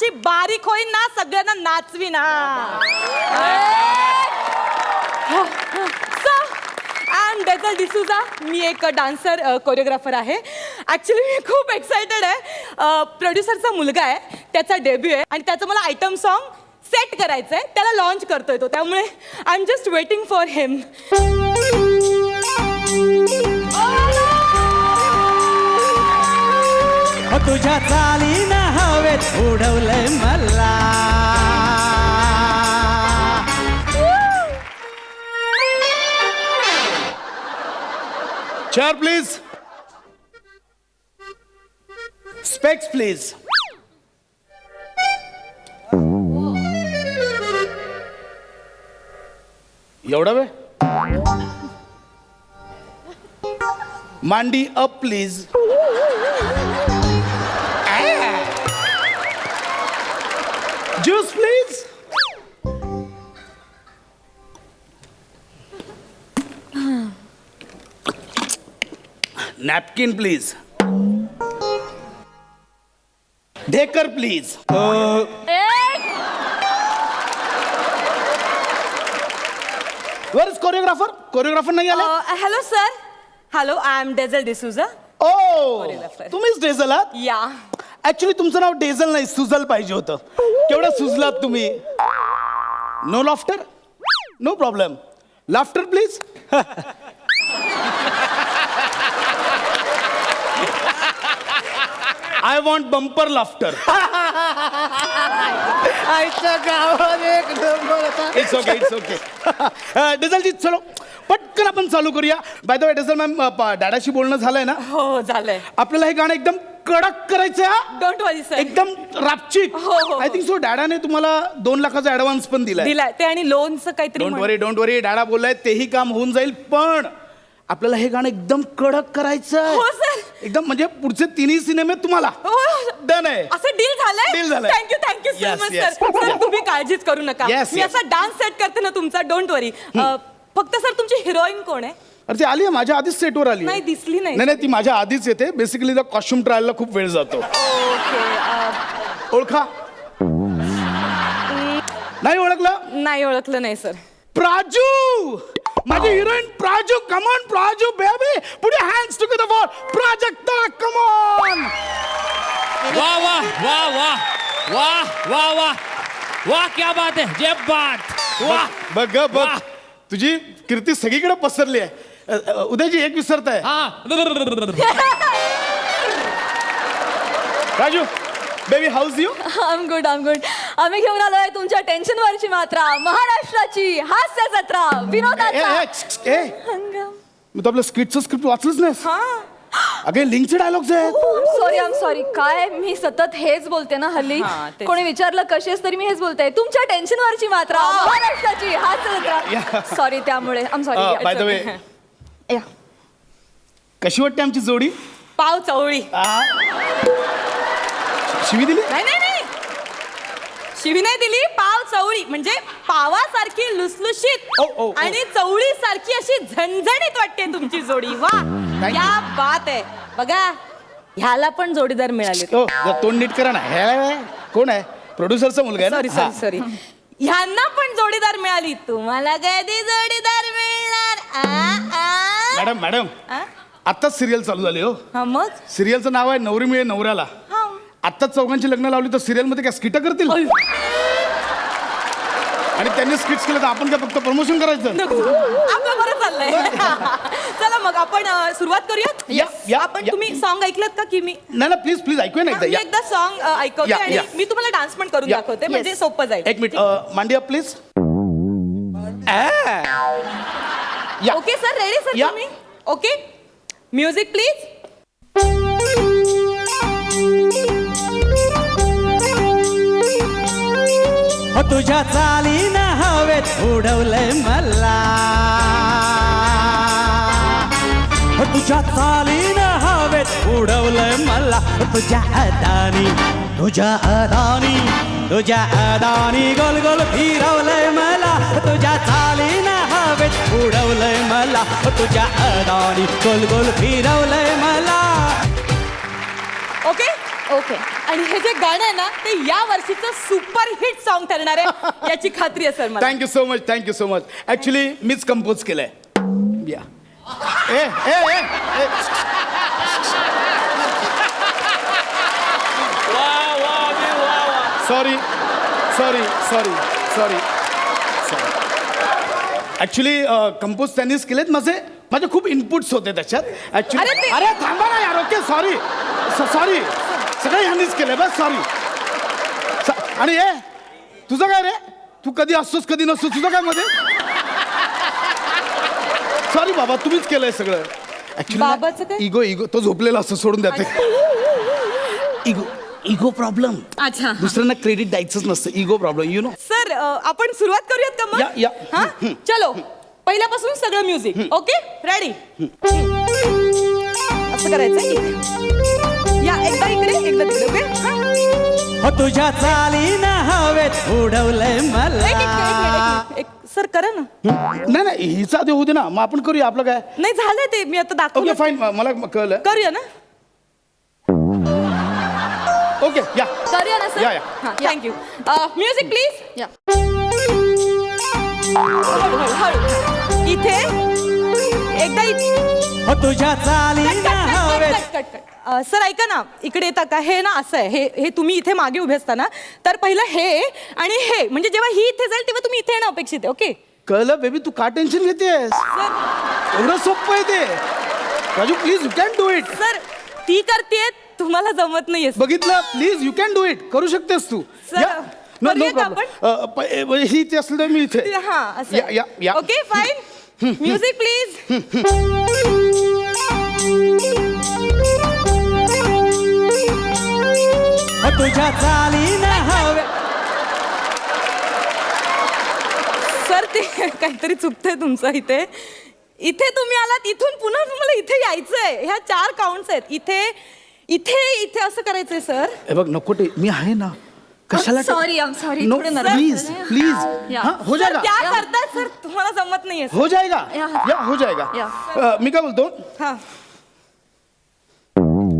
अशी बारीक होईन ना सगळ्यांना नाचवी ना सो आय डिसूजा मी एक डान्सर कोरिओग्राफर आहे. ॲक्च्युली मी खूप एक्सायटेड आहे. प्रोड्युसरचा मुलगा आहे. त्याचा डेब्यू आहे. आणि त्याचं मला आयटम सॉन्ग सेट करायचं आहे त्याला लॉन्च करतोय तो. त्यामुळे I am just waiting for him तुझ्या चालीनं हवेत उडवलंय मला. चेअर प्लीज स्पेक्स प्लीज एवढा वेळ मांडी up please napkin please ढेकर please where is choreographer choreographer नाही आला? Hello sir hello I am Dazzle D'Souza oh Choreographer. तुम्हीच डेझल आहात? या. ऍक्च्युली तुमचं नाव डेझल नाही सुजल पाहिजे होतं. केवढं सुजलात तुम्ही. No laughter no problem laughter please I want bumper laughter आईच्या गावात एक नंबर होता. इट्स ओके इट्स ओके डेझलजी चलो. पटकन आपण चालू करूया. By the way Dazzle ma'am डॅडाशी बोलणं झालंय ना? हो झालंय. आपल्याला हे गाणं एकदम कडक करायचं आहे हा. डोंट वरी सर एकदम रापचिक. हो, हो, आय थिंक सो डॅडाने तुम्हाला दोन लाखाचा ऍडव्हान्स पण दिलाय. दिलाय. ते आणि लोनचं काहीतरी डोंट म्हण- वरी डोंट वरी डॅडा बोललाय तेही काम होऊन जाईल पण आपल्याला हे गाणं एकदम कडक करायचं हो, sir. एकदम म्हणजे पुढचे तिन्ही सिनेमे तुम्हाला हो. डन आहे असं डील झालंय Deal झालंय. Thank you thank you so Yes, much yes. Sir sir. तुम्ही काळजीच करू नका Yes, मी yes. असा डान्स सेट करते ना तुमचा डोंट वरी फक्त सर तुमची हिरोईन कोण आहे अरे ती आली आहे माझ्या आधीच सेटवर आली. नाही, दिसली नाही. नाही नाही ती माझ्या आधीच येते बेसिकली द कॉस्ट्युम ट्रायलला खूप वेळ जातो ओके ओळखा नाही ओळखलं नाही ओळखलं नाही सर प्राजू माझी heroine Praju come on Praju baby पुढे hands together for Prajakta come on वाह वाह वाह वाह वाह वाह वाह. वाह क्या बात है जय बात. वाह. बघ ग, बघ. वाह. तुझी कीर्ती सगळीकडे पसरली आहे. अ, अ, उदयजी एक विसरताय हाँ. Raju baby how's you I'm good I'm good आम्ही घेऊन आलोय तुमच्या टेन्शनवरची मात्रा. महाराष्ट्राची हास्य जत्रा. विनोदाचा. ए हंगाम. मी तर आपलं स्क्रिप्टचं स्क्रिप्ट वाचलंच नाही हा. अगे लिंकचे डायलॉग्स आहेत. सॉरी आम सॉरी काय मी सतत हेच बोलते ना हल्ली. कोणी विचारलं कशी आहेस तरी मी हेच बोलते. तुमच्या टेन्शनवरची मात्रा. महाराष्ट्राची हास्य जत्रा. Yeah. सॉरी त्यामुळे. आम सॉरी बाय द वे कशी वाटते आमची जोडी? पाव चवळी. आ? शिवी दिली? नाही नाही. नाही शिवी नाही दिली पाव चवळी. म्हणजे पावासारखी ओ, ओ, लुसलुशीत ओ. आणि चवळी सारखी अशी झणझणीत वाटते तुमची जोडी. वा Thank. या बात आहे. बघा ह्याला पण जोडीदार मिळाले. ओ जरा तोंड नीट करा ना. हे कोण आहे? प्रोड्युसरचा मुलगा आहे सॉरी ना सॉरी हा. सॉरी ह्यांना पण जोडीदार मिळाली. तुम्हाला कधी जोडीदार मिळणार? आ, आ? Madam madam. आ? आत्ताच सिरियल चालू झाली हो. हा मग? सिरियलचं नाव आहे नवरी मिळे नवऱ्याला. हा. आत्ताच चौघांची लग्न लावली तर सिरियलमध्ये काय स्किट करतील? आणि त्यांनी स्किट्स केलं तर आपण काय फक्त प्रमोशन करायचं? नको. आपलं बरं चाललंय. चला मग आपण अ, सुरुवात करूयात? या, आपण या. तुम्ही सॉन्ग ऐकलत का की मी? नाही ना प्लीज प्लीज ऐकूया ना एकदा. मी या. एकदा सॉन्ग ऐकवते या, आणि या. मी तुम्हाला डान्स पण करून या. दाखवते म्हणजे Yes. सोपं जाईल. एक मिनिट. मांडिया प्लीज या. ओके सर रेडी सर या. तुम्ही? ओके म्युझिक प्लीज हो तुझ्या चालीनं हवेत उडवलंय मला. हो तुझ्या चालीनं हवेत उडवलंय मला. तुझ्या अदानी तुझ्या अदानी तुझ्या अदानी गोल गोल फिरवलंय मला. तुझ्या चालीनं हवेत उडवलंय मला. तुझ्या अदानी गोल गोल फिरवलंय मला. Okay okay. आणि हे जे गाणं आहे ना ते या वर्षीचं सुपर हिट सॉन्ग ठरणार आहे. याची खात्री आहे सर मला. Thank you so much thank you so much actually मीच कंपोज केलंय. या ए ए ए ए. Sorry sorry sorry sorry actually compose त्यांनीच केलेत माझे. माझे खूप इनपुट्स होते त्याच्यात. ऍक्च्युली अरे ते- अरे थांबा ना यार ओके सॉरी सॉरी सगळे ह्यांनीच केले बस सॉरी आणि ए तुझं काय रे? तू कधी असतोस कधी नसतो तुझं काय मध्ये? सॉरी बाबा तुम्हीच केलंय सगळं. बाबाचं काय? ऍक्च्युली इगो इगो तो झोपलेला असतो सोडून द्या ते. इगो इगो प्रॉब्लेम अच्छा. दुसऱ्यांना क्रेडिट द्यायचंच नसतं ego problem you know sir uh, आपण सुरुवात करूयात का या, मग? या. हा? चलो पहिल्यापासून सगळं म्युझिक ओके रेडी असं करायचं. या एकदा इकडे एकदा तिकडे ओके? हा? हो तुझ्या चालीनं हवेत उडवलंय एक- एक- एक- मला एक- सर करा ना. नाही नाही हिचा आधी होऊ दे ना. मग आपण करूया आपलं काय? नाही झालंय ते. मी आता ओके दाखवलं फाईन मला कळलं. करूया ना? ओके या. करूया ना या, सर या. थँक्यू म्युझिक प्लीज या. इथे. एकदा हो तुझ्या कट, कट, कट, हवेत कट, कट, सर ऐका ना. इकडे येता का? हे ना असं आहे. हे हे तुम्ही इथे मागे उभे असताना. तर पहिलं हे आणि हे. म्हणजे जेव्हा ही इथे जाईल तेव्हा तुम्ही इथे येणं अपेक्षित आहे. ओके कळलं बेबी तू का टेन्शन घेतेस? सर. एवढं सोपं आहे ते. Raju please you can do it sir ती करते तुम्हाला जमत नाहीये बघितलं? Please you can do it करू शकतेस तू. करूया का प्रॉब्लेम ही इथे असेल तर मी इथे. हा या ओके फाईन म्युझिक प्लीज तुझ्या चालीनं हवेत सर ते काहीतरी चुकतंय तुमचं इथे. इथे तुम्ही आलात इथून पुन्हा तुम्हाला इथे यायचंय. ह्या चार काउंट्स आहेत. इथे इथे इथे असं करायचंय सर. हे बघ नको ते मी आहे ना. कशाला सॉरी आम सॉरी नो थोडं प्लीज. प्लीज या. हाँ हो सर जाएगा त्या करतात सर? तुम्हाला जमत नाहीये हो जाएगा या. या हो जाएगा. अ, मी काय बोलतो? हा.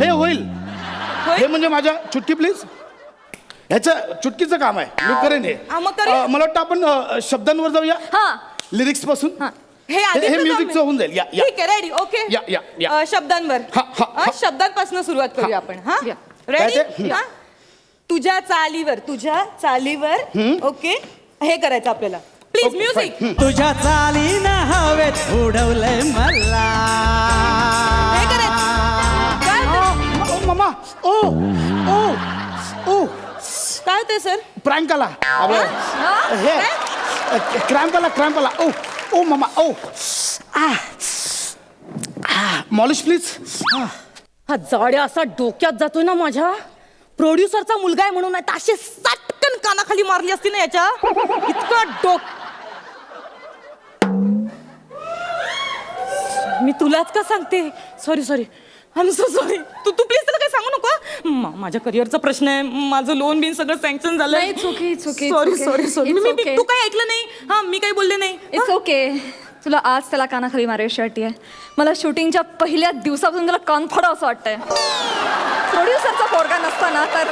हे होईल? हे म्हणजे माझ्या चुटकी प्लीज ह्याचं चुटकीचं काम आहे. मी करेन हे. हा, मग करूया. अ, मला वाटतं आपण अ, शब्दांवर जाऊया. हा. लिरिक्सपासून. हा. हे हे म्युझिकचं दे. होऊन जाईल. या या. ठीक आहे रेडी ओके या, या, या. अ, शब्दांवर. हा, हा, हा. शब्दांपासून सुरुवात करूया आपण. हा? या. काय ते? रेडी हा? तुझ्या चालीवर तुझ्या चालीवर ओके हे करायचं आपल्याला. प्लीज Okay, म्युझिक तुझ्या चालीनं हवेत उडवलंय मला. ओ काय होतंय सर? प्रँक आला आपलं हा? हे क्रॅम्प आला क्रॅम्प आला ओ ओ मामा ओ. Molisch please. हा. जाड्या असा डोक्यात जातोय ना माझ्या. प्रोड्युसरचा मुलगा आहे म्हणून नाही तर अशी सटकन कानाखाली मारली असती ना याच्या. इतका डोक मी तुलाच का सांगते? Sorry sorry I so sorry तू तू प्लीज सांगू नको मा- माझ्या करिअरचा प्रश्न आहे. माझं लोन बिन सगळं सँक्शन झालं. नाही, it's okay, it's okay, it's sorry okay. Sorry sorry It's मी मी- okay. तू काही ऐकलं नाही? हा मी काही बोलले नाही. इट्स ओके तुला आज त्याला कानाखाली मारायची वाटते मला शूटिंगच्या पहिल्या दिवसापासून त्याला कान असं वाटतंय. प्रोड्युसरचा पोरगा नसताना तर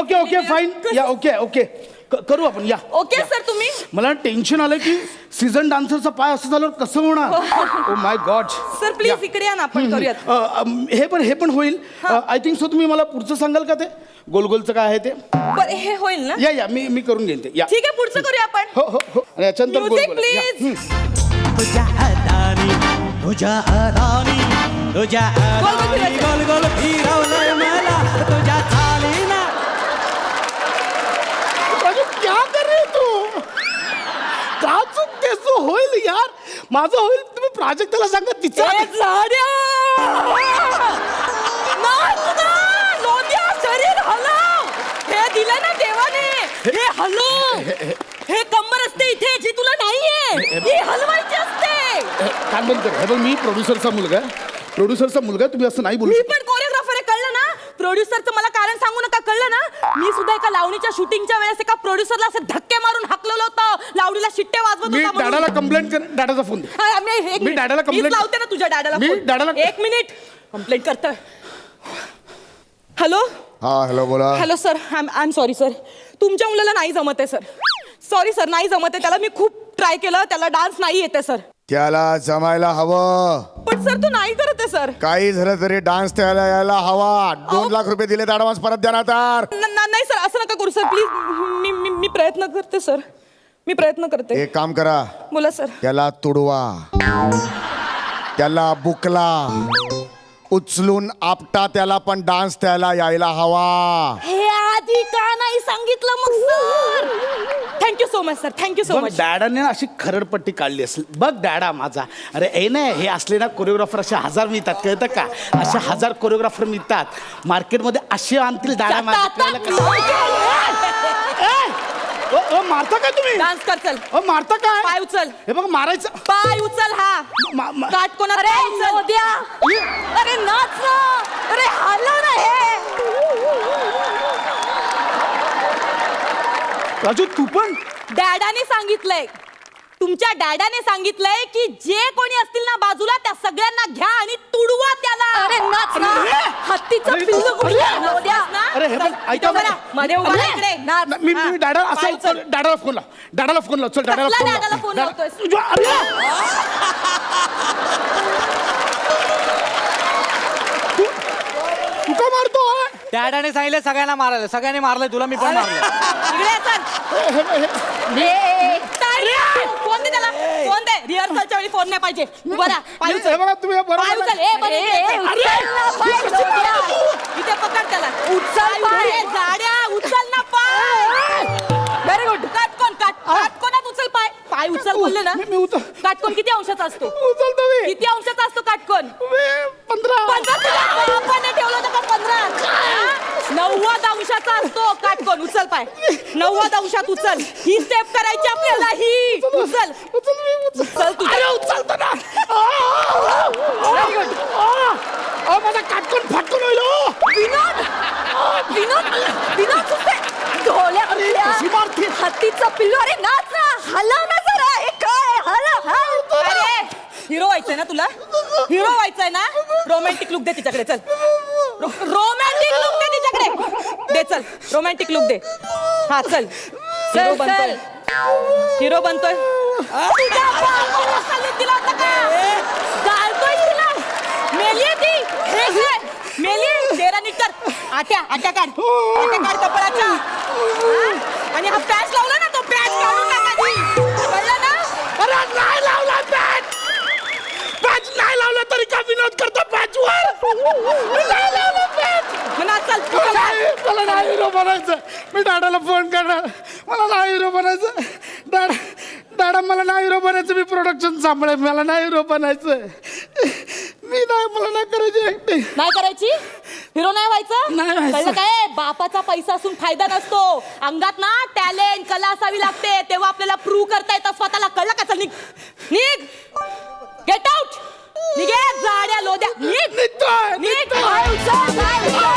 ओके ओके फाईन या ओके ओके क- करू आपण या. ओके सर तुम्ही? मला टेन्शन आलं की सीझन डान्सरचा पाय असं झाल्यावर कसं होणार? Oh my god sir please इकडे या ना आपण करूयात. हे पण हे पण होईल. आय थिंक सो तुम्ही मला पुढचं सांगाल का ते? गोलगोलचं काय आहे ते? बरं हे होईल ना? या या. मी मी करून घेईन ते. या. ठीक आहे पुढचं करूया आपण. हो हो हो. आणि याच्यानंतर म्युझिक गोलगोल. या. प्लीज तुझ्या अदानी तुझ्या गोल गोल फिरवलंय मला. तुझ्या चालीनं अरे क्या कर रहे तू का चुकतेस तू होईल यार. माझं होईल तुम्ही प्राजक्ताला सांगा तिचा ए, झाड्या! नाही तुला! लोंढ्या, शरीर हलव! हे दिलं ना देवाने. हे हलव. हे कंबर असते इथे जी तुला नाहीये. हलवायची असते. बंद कर हे बघ मी प्रोड्युसरचा मुलगा आहे. प्रोड्युसरचा मुलगा तुम्ही असं नाही बोलू मी पण कोरिओग्राफर आहे कळलं ना प्रोड्युसरचं मला कारण सांगू नका कळलं ना? मी सुद्धा एका लावणीच्या शूटिंगच्या वेळेस एका प्रोड्युसरला असं धक्के मारून हाकलवलं होतं. लावणीला शिट्टे वाजवत मी होता म्हणून. कंप्लेंट कर डॅडाचा फोन दे. हा, मी- एक मी मिनिट. डॅडाला मीच complaint- लावते ना तुझ्या डॅडाला मी. डॅडाला- एक मिनिट कंप्लेंट करतोय. हॅलो हा हॅलो बोला. Hello sir I am sorry sir तुमच्या मुलाला नाही जमत आहे सर सॉरी सर नाही जमत आहे. त्याला मी खूप ट्राय केलं. त्याला डान्स नाही येते सर त्याला जमायला हवं. सर तू नाही करत आहे सर काही झालं तरी डान्स त्याला यायला हवा. दोन. लाख रुपये दिले ऍडव्हान्स परत द्या ना तर. न- न- नाही सर असं नका करू सर प्लीज मी मी मी प्रयत्न करते सर मी प्रयत्न करते. एक काम करा. बोला सर त्याला तुडवा. त्याला बुकला. उचलून आपटा त्याला पण डान्स त्याला यायला हवा. हे आधी का नाही सांगितलं मग sir thank you so much sir thank you so much डॅडाने ना अशी खरडपट्टी काढली असेल. बघ डॅडा माझा. अरे ए नाही हे असले ना कोरिओग्राफर असे हजार मिळतात कळतं का? असे हजार कोरिओग्राफर मिळतात. मार्केटमध्ये असे आणतील डॅडा ओ ओ, मारता काय तुम्ही? डान्स कर चल. ओ मारता काय? पाय उचल. हे बघ मारायचं. पाय उचल हा. मा- मा- काट कोणा अरे नोद्या अरे नाच ना अरे हलव ना हे राजू तू पण? डॅडाने सांगितलंय. तुमच्या डॅडाने सांगितलंय की जे कोणी असतील ना बाजूला त्या सगळ्यांना घ्या आणि तुडवा त्याला. अरे नाच ना. हत्तीचं अरे, पिल्लू कुठे अरे, नोद्या अरे, हे चल, बघ, ऐका इथं उभा ना. राहा. मध्ये उभा राहा इकडे नाच. मी मी मी डॅडा पाय असं उचल. डॅडाला फोन लाव. डॅडाला फोन लाव. चल डॅडाला कसला फोन डॅडाला फोन डॅडा- लावतोयस? तुझ्या- अरे! तू तू का मारतो हा? डॅडाने सांगितलं सगळ्यांना मारायला सगळ्यांनी मारलंय तुला मी पण मारलं. इकडे ये, चल. हे- हे- हे- ए, ए, तारी, फोन दे त्याला. फोन दे. रिहर्सलच्या वेळी फोन नाही पाहिजे. उभा राहा. पाय हे उचल. बघा तुम्ही हे बरोबर पाय उचल. ए बरं, इकडे, इकडे. उचल ना पाय, नोद्या. इथे पकड त्याला. उचल पाय. ए, जाड्या उचल ना पाय. व्हेरी गुड काट कोण काट काट कोणात उचल पाय? पाय उचल बोलले ना. मी- मी उचल काटकोन किती अंशाचा असतो? उचलतो मी. किती अंशाचा असतो काटकोन मी पंधरा. पंधरा तुझ्या बापाने ठेवलं होतं का पंधरा? नव्वद अंशाचा असतो. काटकोन उचल पाय. नव्वद अंशात उचल. ही स्टेप करायची आपल्याला. ही. उचल. उचल. उचल तू. अरे उचलतो ना. अहो माझा काटकून फाटकून होईल हो. विनोद. विनोद. विनोद सुद्धा ढोल्या बिल्या. कशी मारते? हत्तीचं पिल्लू. अरे नाच ना. हलव ना जरा हे काय हलव हल अरे हिरो व्हायचंय ना तुला? हिरो व्हायचंय ना? रोमॅन्टिक लुक दे तिच्याकडे चल. रोमॅन्टिक लुक दे तिच्याकडे. दे चल. रोमॅन्टिक लुक दे. हा चल. हिरो चल, बनतोय. हिरो बनतोय. तुझ्या बापाला salute दिला होता का? गाळतोय तिला. मेली ती. हे घे. मेली तेरा नीटर आट्या आट्या काढ. आट्या काढ कपड्याच्या हा? आणि हा पॅच लावला ना तो पॅच काढून टाका ती. कळलं ना? अरे नाही लावला का विनोद करतो पॅच वर नाही लावला पॅच म्हणा चल मला नाही मला नाही हिरो बनायचं. मी डाडाला फोन करणार. मला नाही हिरो बनायचं. डाडा डाडा मला नाही हिरो बनायचं. मी प्रोडक्शन सांभाळेल मला नाही हिरो बनायचं. मी नाही मला नाही करायची ऍक्टिंग नाही करायची? हिरो नाही व्हायचं? नाही व्हायचं. कळलं काय? बापाचा पैसा असून फायदा नसतो. अंगात ना टॅलेंट कला असावी लागते. तेव्हा आपल्याला प्रूव्ह करता येतं स्वतःला. कळलं का? चल निघ. निघ. गेट आउट निघे जाड्या लोद्या निघ निघतोय निघ निघतोय. हळूचा, हळूचा.